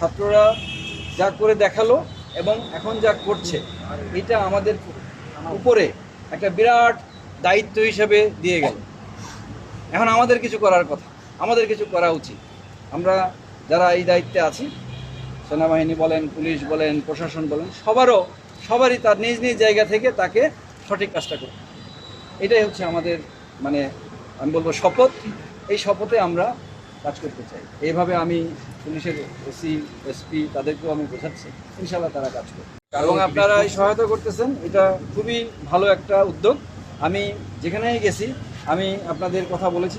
ছাত্ররা যা করে দেখাল এবং এখন যা করছে, এটা আমাদের উপরে একটা বিরাট দায়িত্ব হিসেবে দিয়ে গেল। এখন আমাদের কিছু করার কথা, আমাদের কিছু করা উচিত। আমরা যারা এই দায়িত্বে আছি, সেনাবাহিনী বলেন, পুলিশ বলেন, প্রশাসন বলেন, সবারও, সবারই তার নিজ নিজ জায়গা থেকে তাকে সঠিক কাজটা করতে এটাই হচ্ছে আমাদের মানে আমি বলব শপথ। এই শপথে আমরা কাজ করতে চাই। এইভাবে আমি পুলিশের এসি এসপি তাদেরকেও আমি বোঝাচ্ছি। ইনশাল্লাহ তারা কাজ করবে। এবং আপনারা এই সহায়তা করতেছেন এটা খুবই ভালো একটা উদ্যোগ। আমি যেখানেই গেছি আমি আপনাদের কথা বলেছি।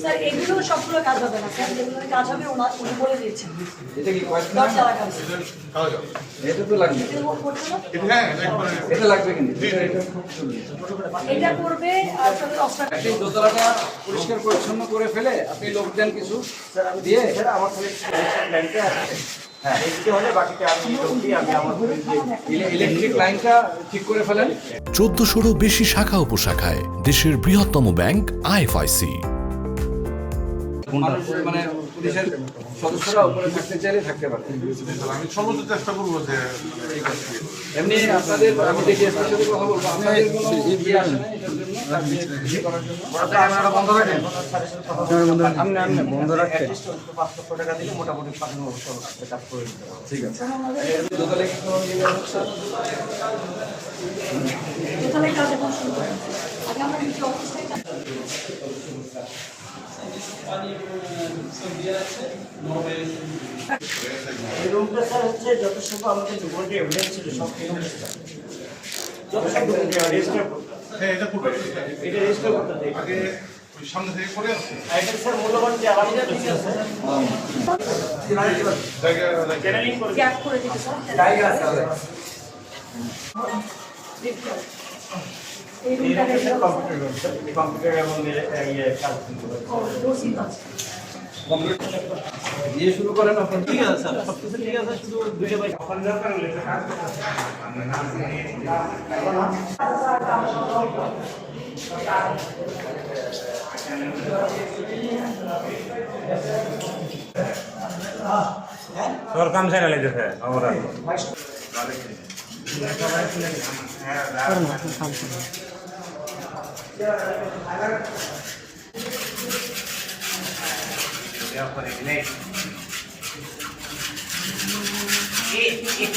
স্যার এগুলো সবগুলো কাজ হবে না স্যার। যেগুলো কাজ হবে ওনার উনি বলে দিয়েছেন। এটা কি কয়েকদিন দরজা লাগাবে এটা তো লাগবে। এটা এটা লাগবে কিন্তু। এটা এটা খুব জরুরি। এটা করবে আপনাদের অস্ত্র আপনি দোতলাটা পরিষ্কার পরিচ্ছন্ন করে ফেলে আপনি লোক দেন কিছু দিয়ে। আমার কাছে লাইনটা আছে। হ্যাঁ। এদিকে হলে বাকিটা আমি দিয়ে আমি আমার করে দিয়ে দিই। ইলে- ইলেকট্রিক লাইনটা ঠিক করে ফেলেন। চোদ্দশোরও বেশি শাখা উপশাখায় দেশের বৃহত্তম ব্যাংক আইএফআইসি। মানুষ মানে পুলিশের সদস্যরা উপরে থাকতে চাইলে থাকতে পারে। আমি সর্বোচ্চ চেষ্টা করব যে এমনি আপনাদের আমি দেখি সাথে কথা বলব আপনাদের কোনো ইয়ে আসে না এটার জন্য পারব ঠিক আছে। কাজ এখন শুরু করেন আগে আমরা এই রুমটা স্যার হচ্ছে যত সব আমাদের ডকুমেন্টে এভিডেন্স ছিল সব এই যত সব ডকুমেন্ট রেজিস্টার হ্যাঁ এটা করবে এটা রেজিস্টার করতে আগে ওই সামনে থেকে করে আসছি এটা স্যার মূল্যবান যে আলাদা চ্যানেলিং করে দিতে স্যার জায়গা আছে আমাদের। এই এই রুমটা রুমটা sir computer room sir computer এবং ইয়ে কাজ করতে পারবে রসিদ আছে কম্পিউটার দিয়ে শুরু করেন আপনার ঠিক আছে স্যার সব কিছু ঠিক আছে শুধু দুইটা বাইক ওখানে দরকার হলে কাজ করতে তোর কাম সেরা লেগেছে আমরা いい。